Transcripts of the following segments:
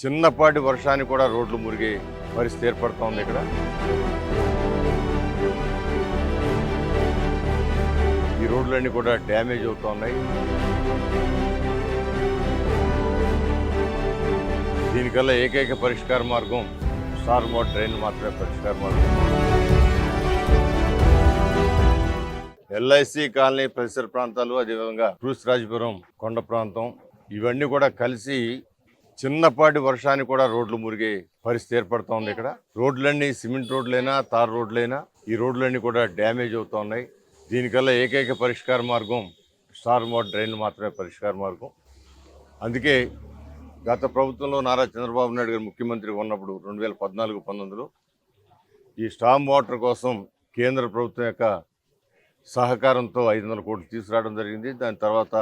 చిన్నపాటి వర్షానికి కూడా రోడ్లు మురిగే పరిస్థితి ఏర్పడుతూ ఉంది ఇక్కడ. ఈ రోడ్లన్నీ కూడా డ్యామేజ్ అవుతూ ఉన్నాయి. దీనికల్లా ఏకైక పరిష్కార మార్గం స్టార్ మోడ్ ట్రైన్ మాత్రమే పరిష్కార మార్గం. ఎల్ఐసి కాలనీ పరిసర ప్రాంతాలు అదేవిధంగా క్రూస్ రాజపురం కొండ ప్రాంతం ఇవన్నీ కూడా కలిసి చిన్నపాటి వర్షానికి కూడా రోడ్లు మురిగే పరిస్థితి ఏర్పడుతూ ఉంది ఇక్కడ. రోడ్లన్నీ సిమెంట్ రోడ్లైనా తార్ రోడ్లైనా ఈ రోడ్లన్నీ కూడా డ్యామేజ్ అవుతూ ఉన్నాయి. దీనికల్లా ఏకైక పరిష్కార మార్గం స్టార్ మోడ్ డ్రైన్ మాత్రమే పరిష్కార మార్గం. అందుకే గత ప్రభుత్వంలో నారా చంద్రబాబు నాయుడు గారు ముఖ్యమంత్రి ఉన్నప్పుడు రెండు వేల పద్నాలుగు పంతొమ్మిదిలో ఈ స్టామ్ వాటర్ కోసం కేంద్ర ప్రభుత్వం యొక్క సహకారంతో ఐదు వందల కోట్లు తీసుకురావడం జరిగింది. దాని తర్వాత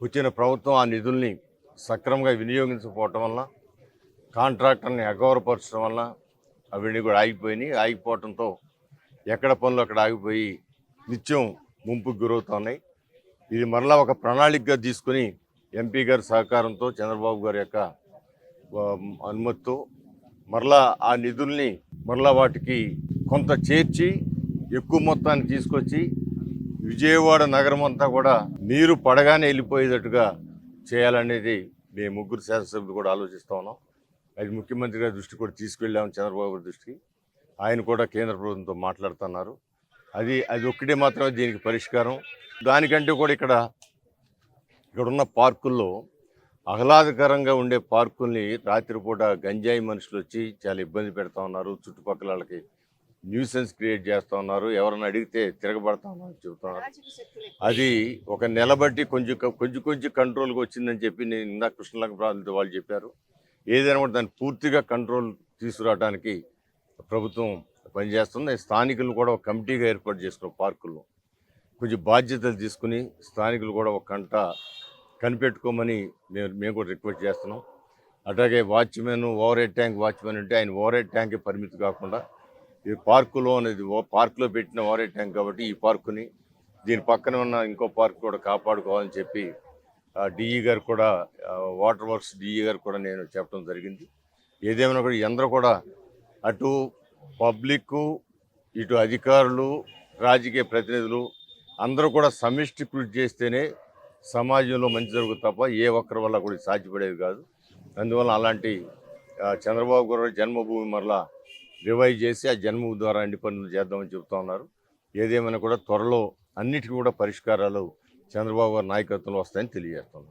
వచ్చిన ప్రభుత్వం ఆ నిధుల్ని సక్రమంగా వినియోగించకపోవటం వల్ల కాంట్రాక్టర్ని అగౌరవపరచడం వల్ల అవన్నీ కూడా ఆగిపోయినాయి. ఆగిపోవటంతో ఎక్కడ పనులు అక్కడ ఆగిపోయి నిత్యం ముంపుకు గురవుతున్నాయి ఇది మరలా ఒక ప్రణాళికగా తీసుకుని ఎంపీ గారి సహకారంతో చంద్రబాబు గారి యొక్క అనుమతితో మరలా ఆ నిధుల్ని మరలా వాటికి కొంత చేర్చి ఎక్కువ మొత్తాన్ని తీసుకొచ్చి విజయవాడ నగరం అంతా కూడా నీరు పడగానే వెళ్ళిపోయేటట్టుగా చేయాలనేది మేము ముగ్గురు శాసనసభ్యులు కూడా ఆలోచిస్తూ ఉన్నాం. అది ముఖ్యమంత్రి గారి దృష్టి కూడా తీసుకెళ్ళాము చంద్రబాబు గారి దృష్టికి. ఆయన కూడా కేంద్ర ప్రభుత్వంతో మాట్లాడుతున్నారు. అది అది ఒక్కటే మాత్రమే దీనికి పరిష్కారం. దానికంటే కూడా ఇక్కడ ఇక్కడ ఉన్న పార్కుల్లో ఆహ్లాదకరంగా ఉండే పార్కుల్ని రాత్రిపూట గంజాయి మనుషులు వచ్చి చాలా ఇబ్బంది పెడతా ఉన్నారు. చుట్టుపక్కల వాళ్ళకి న్యూసెన్స్ క్రియేట్ చేస్తూ ఉన్నారు. ఎవరైనా అడిగితే తిరగబడతా ఉన్నారు చెబుతున్నారు. అది ఒక నెల బట్టి కొంచెం కొంచెం కొంచెం కంట్రోల్కి వచ్చిందని చెప్పి నేను ఇందాక కృష్ణలంక ప్రాంతంతో వాళ్ళు చెప్పారు. ఏదైనా కూడా దాన్ని పూర్తిగా కంట్రోల్ తీసుకురావడానికి ప్రభుత్వం పనిచేస్తుంది. స్థానికులు కూడా ఒక కమిటీగా ఏర్పాటు చేసుకున్న పార్కుల్లో కొంచెం బాధ్యతలు తీసుకుని స్థానికులు కూడా ఒక గంట కనిపెట్టుకోమని మేము మేము కూడా రిక్వెస్ట్ చేస్తున్నాం. అట్లాగే watchman overhead tank watchman ఉంటే ఆయన ఓవర్ హెడ్ ట్యాంకే పరిమితి కాకుండా ఈ పార్కులో అనేది పార్కులో పెట్టిన ఓవర్ ట్యాంక్ కాబట్టి ఈ పార్కుని దీని పక్కన ఉన్న ఇంకో పార్క్ కూడా కాపాడుకోవాలని చెప్పి డిఈ గారు కూడా వాటర్ వర్క్స్ డిఈ గారు కూడా నేను చెప్పడం జరిగింది. ఏదేమైనా కూడా అందరూ కూడా అటు పబ్లిక్ ఇటు అధికారులు రాజకీయ ప్రతినిధులు అందరూ కూడా సమిష్టి కృషి చేస్తేనే సమాజంలో మంచి జరుగుతుంది తప్ప ఏ ఒక్కరి వల్ల కూడా సాధ్యపడేది కాదు. అందువల్ల అలాంటి చంద్రబాబు గారు జన్మభూమి మరలా రివైవ్ చేసి ఆ జన్మభూమి ద్వారా అన్ని పనులు చేద్దామని చెబుతా ఉన్నారు. ఏదేమైనా కూడా త్వరలో అన్నిటికీ కూడా పరిష్కారాలు చంద్రబాబు గారి నాయకత్వంలో వస్తాయని తెలియజేస్తున్నారు